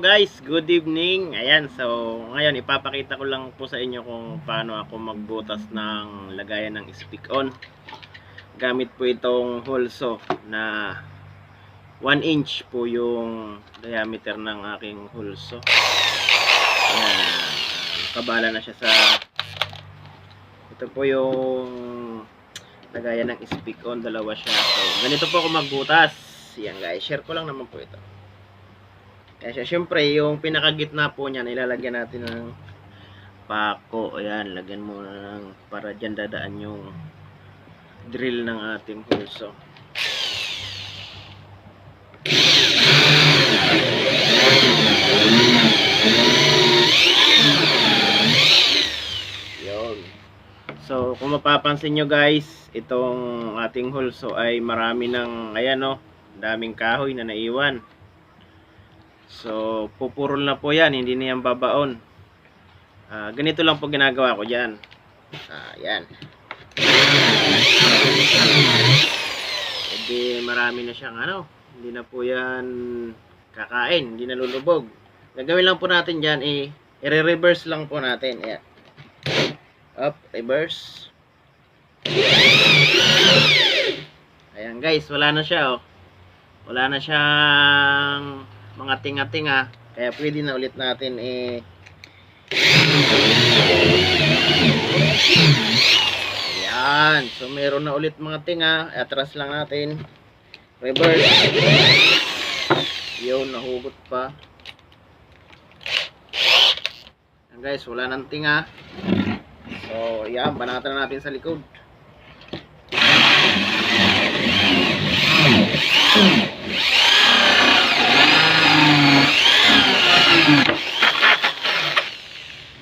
guys, good evening. Ayan, so ngayon ipapakita ko lang po sa inyo kung paano ako magbutas ng lagayan ng speak on. Gamit po itong hulso na 1 inch po yung diameter ng aking hulso. Ayan, kabala na siya sa ito po yung lagayan ng speak on, dalawa siya. So, ganito po ako magbutas. Yan guys, share ko lang naman po ito. Kaya siya, syempre, yung pinakagitna po niya, ilalagyan natin ng pako. Ayan, lagyan mo ng para dyan dadaan yung drill ng ating pulso. So, kung mapapansin nyo guys, itong ating hulso ay marami ng, ayan o, daming kahoy na naiwan. So, pupurol na po yan, hindi na yan babaon. Ah, ganito lang po ginagawa ko dyan. Ah, yan. Hindi marami na siyang ano, hindi na po yan kakain, hindi na lulubog. Gagawin lang po natin dyan, eh, i-reverse lang po natin. Ayan. Up, reverse. Ayan guys, wala na siya oh. Wala na siyang mga tinga-tinga. Kaya pwede na ulit natin eh Ayan. So meron na ulit mga tinga. Atras lang natin. Reverse. Yun, nahugot pa. Ayan guys, wala nang tinga. So, ayan, banatan na natin sa likod.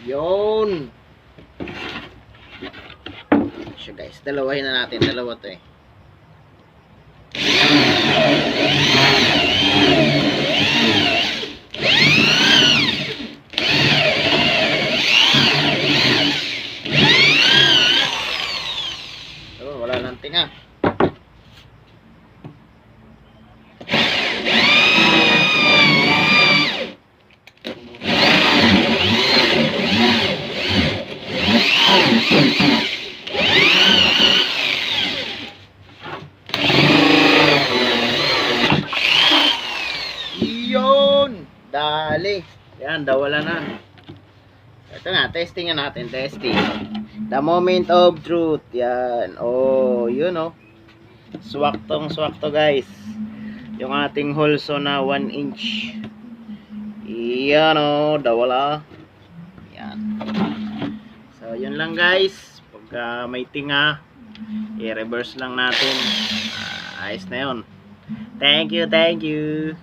Yun. Siya guys, dalawahin na natin. Dalawa to eh. Oh, wala nang tinga. Yun! Dali! Yan, dawala na. Ito na, testing na natin, testing. The moment of truth. Yan. Oh, yun oh. Swaktong swakto guys. Yung ating hulso na 1 inch. Yan oh, dawala. Yan. So, yun lang guys. Pagka may tinga, i-reverse lang natin. Ah, ayos na yun. Thank you, thank you.